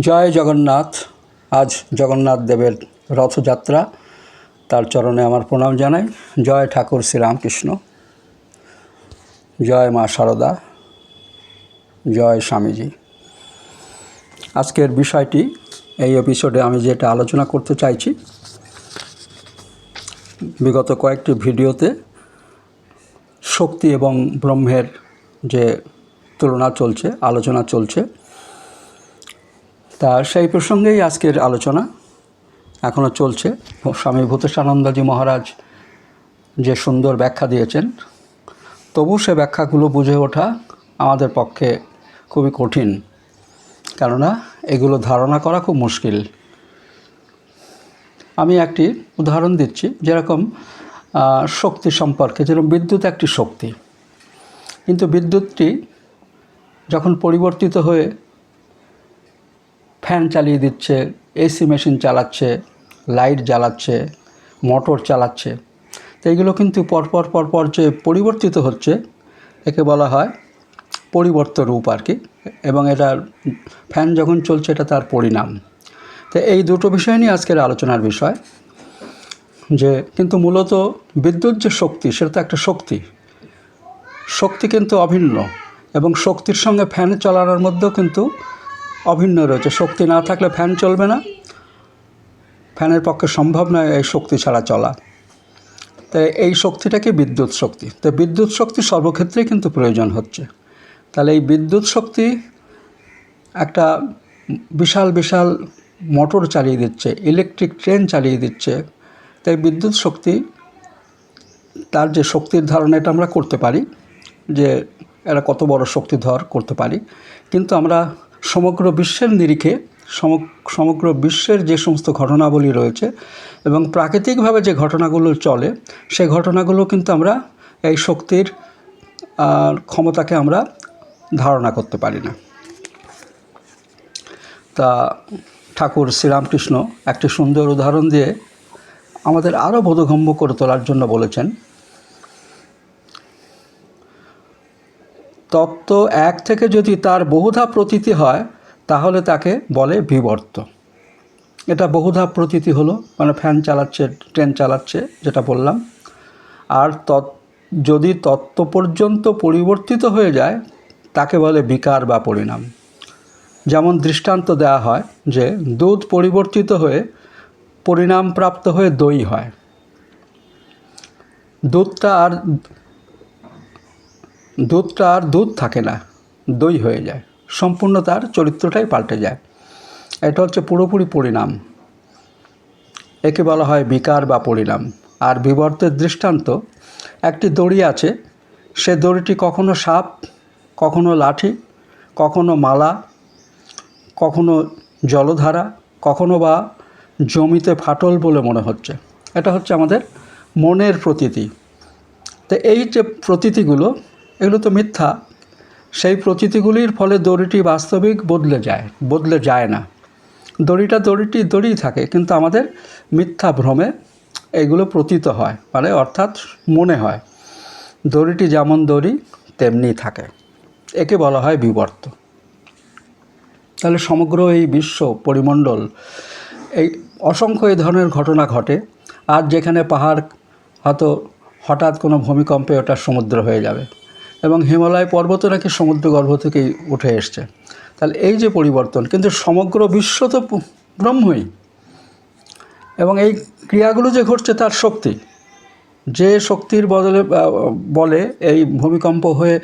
জয় জগন্নাথ। আজ জগন্নাথ দেবের রথযাত্রা। তার চরণে আমার প্রণাম জানাই। জয় ঠাকুর শ্রীরামকৃষ্ণ। জয় মা সারদা। জয় স্বামীজি। আজকের বিষয়টি, এই এপিসোডে আমি যেটা আলোচনা করতে চাইছি, বিগত কয়েকটি ভিডিওতে শক্তি এবং ব্রহ্মের যে তুলনা চলছে, আলোচনা চলছে তা সেই প্রসঙ্গেই আজকের আলোচনা এখনও চলছে। স্বামী ভূতেশানন্দজি মহারাজ যে সুন্দর ব্যাখ্যা দিয়েছেন, তবু সে ব্যাখ্যাগুলো বুঝে ওঠা আমাদের পক্ষে খুবই কঠিন। কেননা এগুলো ধারণা করা খুব মুশকিল। আমি একটি উদাহরণ দিচ্ছি, যেরকম শক্তি সম্পর্কে। যেরকম বিদ্যুৎ একটি শক্তি। কিন্তু বিদ্যুৎটি যখন পরিবর্তিত হয়ে ফ্যান চালিয়ে দিচ্ছে, এসি মেশিন চালাচ্ছে, লাইট জ্বালাচ্ছে, মোটর চালাচ্ছে। তো এইগুলো কিন্তু পরপর পরপর যে পরিবর্তিত হচ্ছে, একে বলা হয় পরিবর্তন রূপ আর কি, এবং এটার ফ্যান যখন চলছে এটা তার পরিণাম। তো এই দুটো বিষয় নিয়ে আজকের আলোচনার বিষয়, যে কিন্তু মূলত বিদ্যুৎ যে শক্তি, সেটা তো একটা শক্তি। শক্তি কিন্তু অভিন্ন, এবং শক্তির সঙ্গে ফ্যান চালানোর মধ্যেও কিন্তু অভিন্ন রয়েছে। শক্তি না থাকলে ফ্যান চলবে না। ফ্যানের পক্ষে সম্ভব নয় এই শক্তি ছাড়া চলা। তাই এই শক্তিটাকে বিদ্যুৎ শক্তি। তো বিদ্যুৎ শক্তি সর্বক্ষেত্রেই কিন্তু প্রয়োজন হচ্ছে। তাহলে এই বিদ্যুৎ শক্তি একটা বিশাল বিশাল মোটর চালিয়ে দিচ্ছে, ইলেকট্রিক ট্রেন চালিয়ে দিচ্ছে। তাই বিদ্যুৎ শক্তি, তার যে শক্তির ধারণা এটা আমরা করতে পারি, যে এরা কত বড় শক্তিধর করতে পারি। কিন্তু আমরা সমগ্র বিশ্বের নিরিখে সম- সমগ্র বিশ্বের যে সমস্ত ঘটনাবলী রয়েছে এবং প্রাকৃতিকভাবে যে ঘটনাগুলো চলে সেই ঘটনাগুলো কিন্তু আমরা এই শক্তির ক্ষমতাকে আমরা ধারণা করতে পারি না। তা ঠাকুর শ্রীরামকৃষ্ণ একটি সুন্দর উদাহরণ দিয়ে আমাদের আরও বোধগম্য করে তোলার জন্য বলেছেন তত্ত্ব এক থেকে যদি তার বহুধা প্রতীতি হয়, তাহলে তাকে বলে বিবর্ত। এটা বহুধা প্রতীতি হলো মানে ফ্যান চালাচ্ছে ট্রেন চালাচ্ছে, যেটা বললাম। আর তৎ, যদি তত্ত্ব পর্যন্ত পরিবর্তিত হয়ে যায়, তাকে বলে বিকার বা পরিণাম। যেমন দৃষ্টান্ত দেওয়া হয় যে, দুধ পরিবর্তিত হয়ে পরিণাম প্রাপ্ত হয়ে দই হয়। দুধটা আর দুধটা আর দুধ থাকে না, দই হয়ে যায়, সম্পূর্ণ তার চরিত্রটাই পাল্টে যায়। এটা হচ্ছে পুরোপুরি পরিণাম। একে বলা হয় বিকার বা পরিণাম। আর বিবর্তের দৃষ্টান্ত, একটি দড়ি আছে, সে দড়িটি কখনো সাপ, কখনো লাঠি, কখনো মালা, কখনো জলধারা, কখনো বা জমিতে ফাটল বলে মনে হচ্ছে। এটা হচ্ছে আমাদের মনের প্রতীতি। তো এই যে প্রতীতিগুলো এগুলো তো মিথ্যা। সেই প্রতীতিগুলির ফলে দড়িটি বাস্তবিক বদলে যায় বদলে যায় না। দড়িটা দড়িটি দড়িই থাকে, কিন্তু আমাদের মিথ্যা ভ্রমে এগুলো প্রতীত হয় মানে অর্থাৎ মনে হয়। দড়িটি যেমন দড়ি, তেমনি থাকে। একে বলা হয় বিবর্ত। তাহলে সমগ্র এই বিশ্ব পরিমণ্ডল, এই অসংখ্য এই ধরনের ঘটনা ঘটে। আর যেখানে পাহাড়, হয়তো হঠাৎ কোনো ভূমিকম্পে ওটা সমুদ্র হয়ে যাবে। এবং হিমালয় পর্বত নাকি সমুদ্রগর্ভ থেকেই উঠে এসছে। তাহলে এই যে পরিবর্তন, কিন্তু সমগ্র বিশ্ব তো ব্রহ্মই। এবং এই ক্রিয়াগুলো যে ঘটছে তার শক্তি। যে শক্তির বদলে বলে এই ভূমিকম্প হয়ে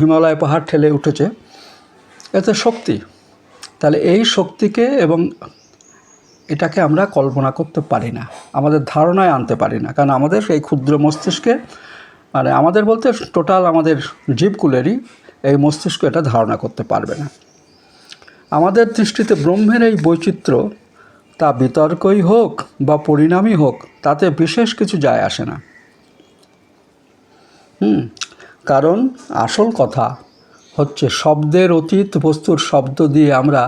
হিমালয় পাহাড় ঠেলে উঠেছে, এতে শক্তি। তাহলে এই শক্তিকে এবং এটাকে আমরা কল্পনা করতে পারি না। আমাদের ধারণায় আনতে পারি না। কারণ আমাদের এই ক্ষুদ্র মস্তিষ্কে মানে আমাদের বলতে টোটাল আমাদের জীবকুলেরই এই মস্তিষ্ক এটা ধারণা করতে পারবে না। আমাদের দৃষ্টিতে ব্রহ্মের এই বৈচিত্র্য তা বিতর্কই হোক বা পরিণামই হোক, তাতে বিশেষ কিছু যায় আসে না। হুম, কারণ আসল কথা হচ্ছে শব্দের অতীত বস্তুর শব্দ দিয়ে আমরা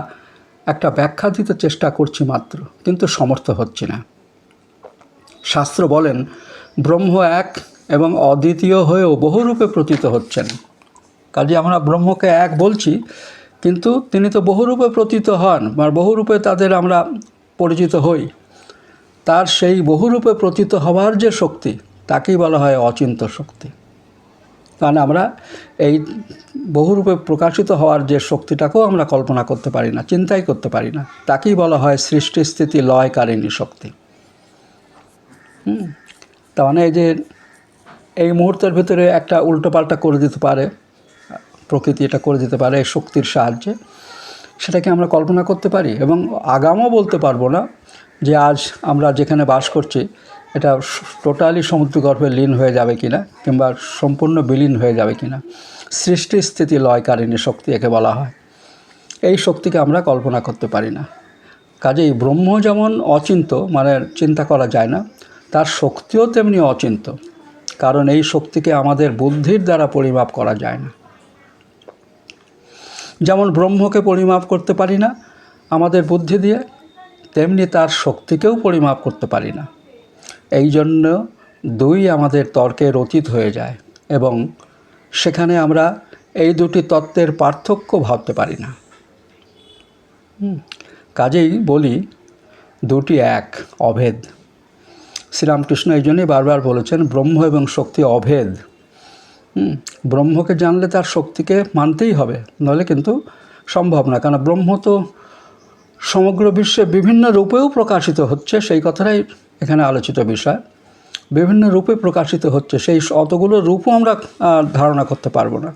একটা ব্যাখ্যা দিতে চেষ্টা করছি মাত্র, কিন্তু সমর্থ হচ্ছি না। শাস্ত্র বলেন, ব্রহ্ম এক এবং অদ্বিতীয় হয়েও বহুরূপে প্রতীত হচ্ছেন। কাজে আমরা ব্রহ্মকে এক বলছি, কিন্তু তিনি তো বহুরূপে প্রতীত হন, বা বহুরূপে তাদের আমরা পরিচিত হই। তার সেই বহুরূপে প্রতীত হওয়ার যে শক্তি, তাকেই বলা হয় অচিন্ত শক্তি। কারণ আমরা এই বহুরূপে প্রকাশিত হওয়ার যে শক্তিটাকেও আমরা কল্পনা করতে পারি না, চিন্তাই করতে পারি না। তাকেই বলা হয় সৃষ্টি স্থিতি লয়কারিণী শক্তি। হুম? তার মানে এই যে এই মুহূর্তের ভিতরে একটা উল্টোপাল্টা করে দিতে পারে, প্রকৃতি এটা করে দিতে পারে শক্তির সাহায্যে। সেটাকে আমরা কল্পনা করতে পারি এবং আগামও বলতে পারব না যে আজ আমরা যেখানে বাস করছি, এটা টোটালি সমুদ্রগর্ভে লীন হয়ে যাবে কিনা কিংবা সম্পূর্ণ বিলীন হয়ে যাবে কিনা। সৃষ্টি স্থিতি লয়কারিণী শক্তি একে বলা হয়। এই শক্তিকে আমরা কল্পনা করতে পারি না। কাজেই ব্রহ্ম যেমন অচিন্ত মানে চিন্তা করা যায় না, তার শক্তিও তেমনি অচিন্ত। কারণ এই শক্তিকে আমাদের বুদ্ধির দ্বারা পরিমাপ করা যায় না। যেমন ব্রহ্মকে পরিমাপ করতে পারি না আমাদের বুদ্ধি দিয়ে, তেমনি তার শক্তিকেও পরিমাপ করতে পারি না। এই জন্য দুই আমাদের তর্কের অতীত হয়ে যায় এবং সেখানে আমরা এই দুটি তত্ত্বের পার্থক্য ভাবতে পারি না। কাজেই বলি দুটি এক, অভেদ। শ্রীরামকৃষ্ণ এই জন্যই বারবার বলেছেন ব্রহ্ম এবং শক্তি অভেদ। হুম, ব্রহ্মকে জানলে তার শক্তিকে মানতেই হবে নইলে কিন্তু সম্ভব না। কারণ ব্রহ্ম তো সমগ্র বিশ্বে বিভিন্ন রূপেও প্রকাশিত হচ্ছে সেই কথাটাই এখানে আলোচিত বিষয়। বিভিন্ন রূপে প্রকাশিত হচ্ছে সেই অতগুলো রূপও আমরা ধারণা করতে পারব না।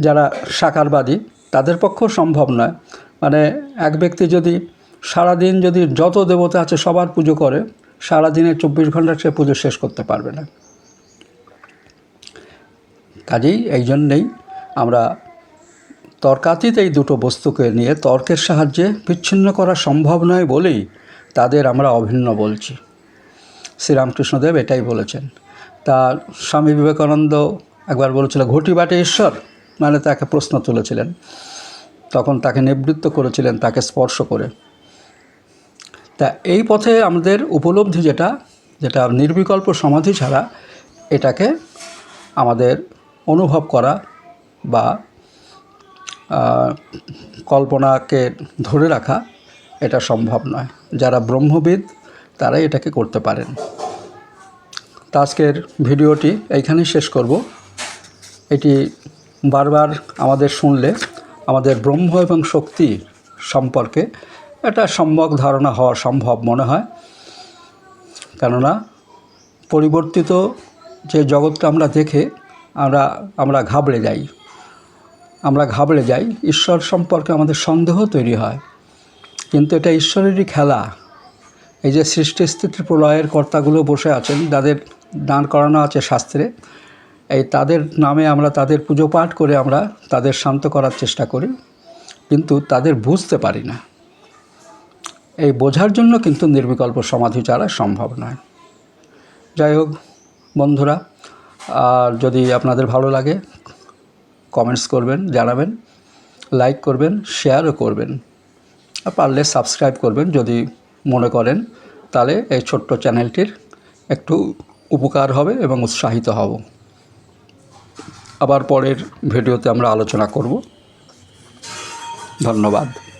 যারা সাকারবাদী তাদের পক্ষেও সম্ভব নয়। মানে এক ব্যক্তি যদি সারাদিন যদি যত দেবতা আছে সবার পুজো করে, সারাদিনে চব্বিশ ঘণ্টা সে পুজো শেষ করতে পারবে না। কাজেই এই জন্যেই আমরা তর্কাতীত এই দুটো বস্তুকে নিয়ে তর্কের সাহায্যে বিচ্ছিন্ন করা সম্ভব নয় বলেই তাদের আমরা অভিন্ন বলছি। শ্রীরামকৃষ্ণদেব এটাই বলেছেন। তা স্বামী বিবেকানন্দ একবার বলেছিল, ঘটি বাটে ঈশ্বর? মানে তাকে প্রশ্ন তুলেছিলেন। তখন তাকে নিবৃত্ত করেছিলেন, তাকে স্পর্শ করে। তা এই পথে আমাদের উপলব্ধি যেটা যেটা নির্বিকল্প সমাধি ছাড়া এটাকে আমাদের অনুভব করা বা কল্পনাকে ধরে রাখা এটা সম্ভব নয়। যারা ব্রহ্মবিদ, তারাই এটাকে করতে পারেন। তা আজকের ভিডিওটি এইখানেই শেষ করব। এটি বারবার আমাদের শুনলে আমাদের ব্রহ্ম এবং শক্তি সম্পর্কে একটা সম্যক ধারণা হওয়া সম্ভব মনে হয়। কেননা পরিবর্তিত যে জগৎটা আমরা দেখে আমরা আমরা ঘাবড়ে যাই। আমরা ঘাবড়ে যাই, ঈশ্বর সম্পর্কে আমাদের সন্দেহ তৈরি হয়। কিন্তু এটা ঈশ্বরেরই খেলা। এই যে সৃষ্টি স্থিতি প্রলয়ের কর্তাগুলো বসে আছেন যাদের দান করানো আছে শাস্ত্রে, এই তাদের নামে আমরা তাদের পুজো পাঠ করে আমরা তাদের শান্ত করার চেষ্টা করি। কিন্তু তাদের বুঝতে পারি না। এই বোঝার জন্য কিন্তু নির্বিকল্প সমাধি ছাড়া সম্ভব নয়। যাই হোক, বন্ধুরা, আর যদি আপনাদের ভালো লাগে কমেন্টস করবেন, জানাবেন লাইক করবেন শেয়ারও করবেন। আর পারলে সাবস্ক্রাইব করবেন যদি মনে করেন, তাহলে এই ছোট্ট চ্যানেলটির একটু উপকার হবে এবং উৎসাহিত হব। আবার পরের ভিডিওতে আমরা আলোচনা করব। ধন্যবাদ।